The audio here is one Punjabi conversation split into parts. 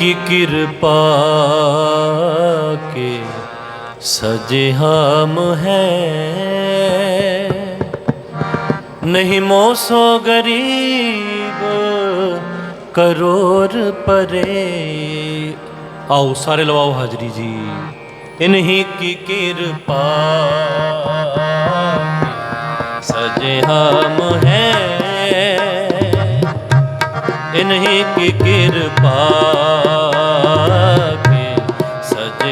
ਕੀ ਕਿਰਪਾ ਕੇ ਸਜੇ ਹਮ ਹੈ ਨਹੀਂ ਮੋਸੋ ਗਰੀਬ ਕਰੋੜ ਪਰੇ ਆਓ ਸਾਰੇ ਲਵਾਓ ਹਾਜ਼ਰੀ ਜੀ ਇਨਹੀ ਕੀ ਕਿਰਪਾ ਸਜੇ ਹਮ ਹੈ ਇਨਹੀ ਕੀ ਕਿਰਪਾ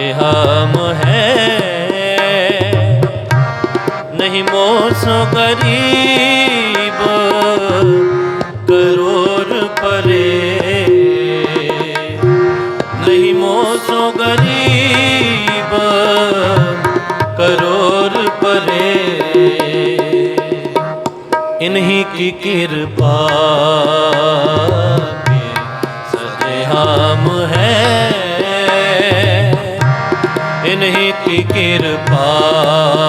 हम हैं नहीं मोसो गरीब करोड़ परे नहीं मोसो गरीब करोड़ परे इन्हीं की कृपा ਕਿਰਪਾ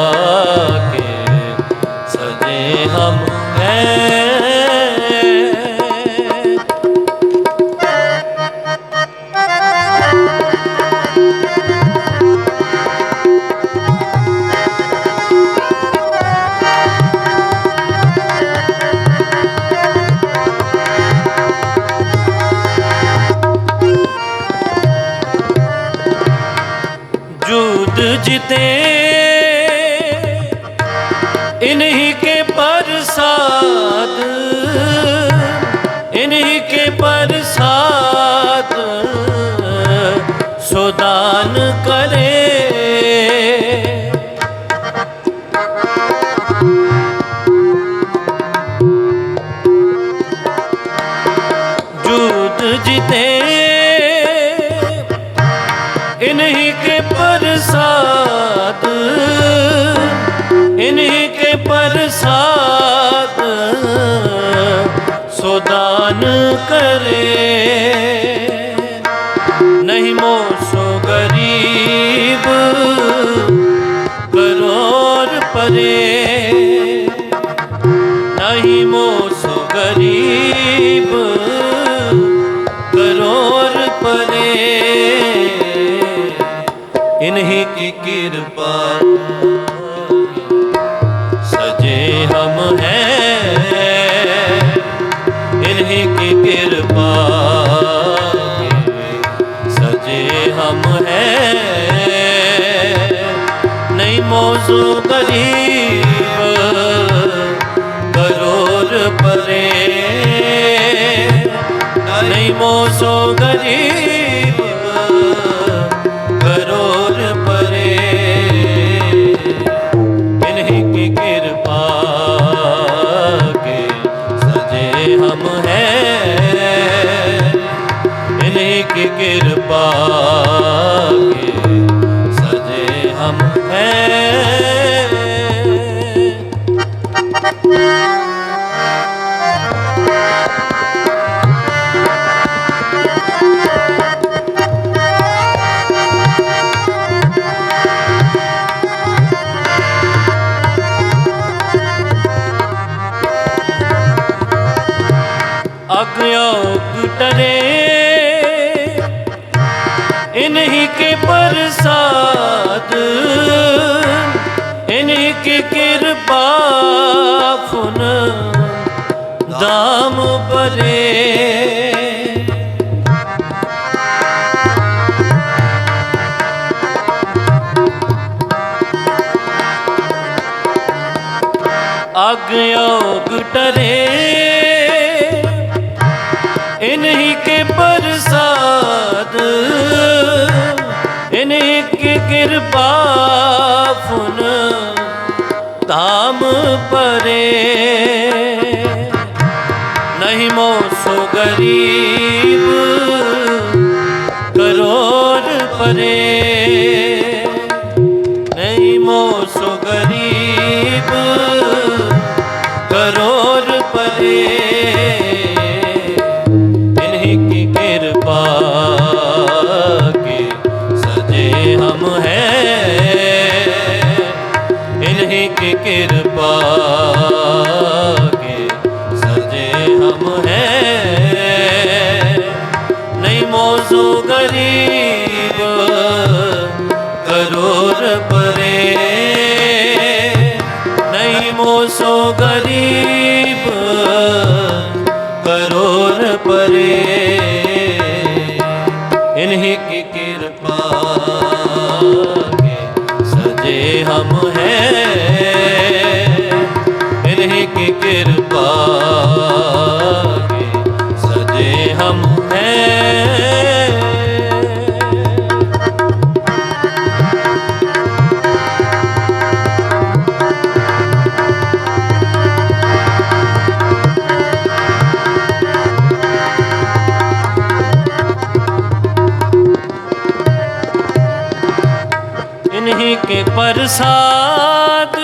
जूद जीते इन्हीं के प्रसाद इन्हीं के प्रसाद सुदान करे जूद जीते ਪ੍ਰਸਾਦ ਕੇ ਪ੍ਰਸਾਦ ਸੋਦਾਨ ਨਹੀਂ ਮੋ ਗਰੀਬ ਕਰੋੜ ਪਰੇ। ਨਹੀਂ ਮੋਸੋ ਗਰੀਬ ਕਰੋਰ ਪਰੇ। ਇਨਹੀ ਕੀ ਕਿਰਪਾ ਕੇ ਸਜੇ ਹਮ ਹੈ। ਇਨਹੀ ਕੀ ਕਿਰਪਾ ਅਗਿਆ ਟਰੇ। ਇਨਹੀ ਕੇ ਪ੍ਰਸਾਦ ਇਨਹੀ ਕਿਰਪਾ ਫੁਨ ਦਾਮ ਪਰੇ ਅਗਯੋਗ ਪ੍ਰਸਾਦ ਇਨੇਕ ਕਿਰਪਾ ਫੁਨ ਧਾਮ ਪਰੇ ਨਹੀਂ ਮੋ ਸੋ ਗਰੀਬ ਕਰੋੜ ਪਰੇ। ਗਰੀਬ ਕਰੋੜ ਪਰੇ। ਨਹੀਂ ਮੋਸੋ ਗਰੀਬ ਕਰੋੜ ਪਰੇ। ਪ੍ਰਸਾਦ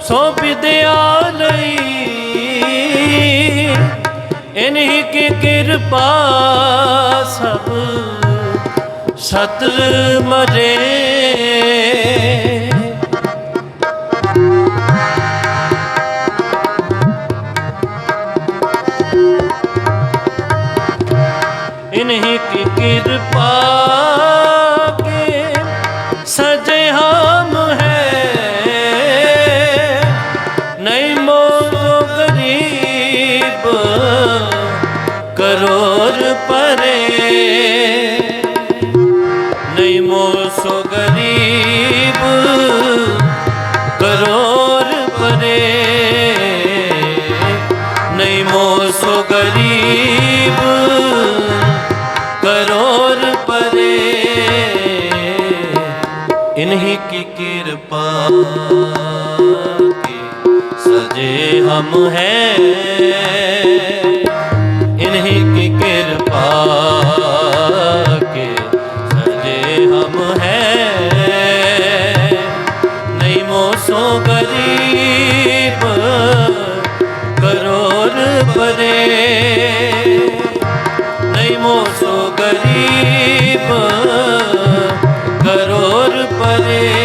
ਸੋ ਵਿਦਿਆ ਲਈ ਇਨਹੀ ਕੀ ਕਿਰਪਾ ਸਭ ਸਤ ਮਰੇ। ਕਿਰਪਾ ਕੇ ਸਜੇ ਹਮ ਹੈ। ਇਨਹੀ ਕੀ ਕਿਰਪਾ ਕੇ ਸਜੇ ਹਮ ਹੈ। ਨਹੀਂ ਮੋਸੋ ਗਰੀਬ ਕਰੋੜ ਬਨੇ ਨਹੀਂ ਮੋਸੋ ਗਰੀਬ ਕਰੋੜ ਪਰੇ।